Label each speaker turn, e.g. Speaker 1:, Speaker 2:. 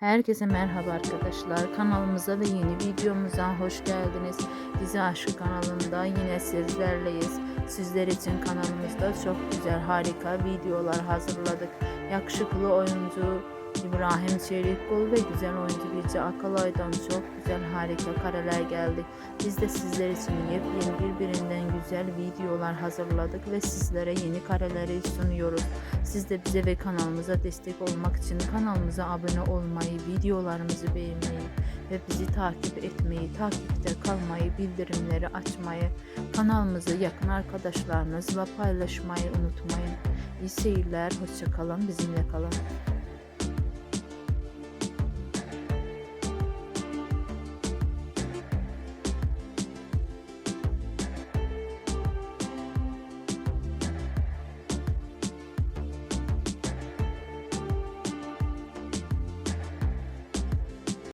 Speaker 1: Herkese merhaba arkadaşlar. Kanalımıza ve yeni videomuza hoş geldiniz. Dizi Aşkı kanalında yine sizlerleyiz. Sizler için kanalımızda çok güzel harika videolar hazırladık. Yakışıklı oyuncu İbrahim Çelikkol ve güzel oyuncu Birce Akalay'dan çok güzel harika kareler geldi. Biz de sizler için yepyeni birbirinden güzel videolar hazırladık ve sizlere yeni kareleri sunuyoruz. Siz de bize ve kanalımıza destek olmak için kanalımıza abone olmayı, videolarımızı beğenmeyi ve bizi takip etmeyi, takipte kalmayı, bildirimleri açmayı, kanalımızı yakın arkadaşlarınızla paylaşmayı unutmayın. İyi seyirler, hoşçakalın, bizimle kalın.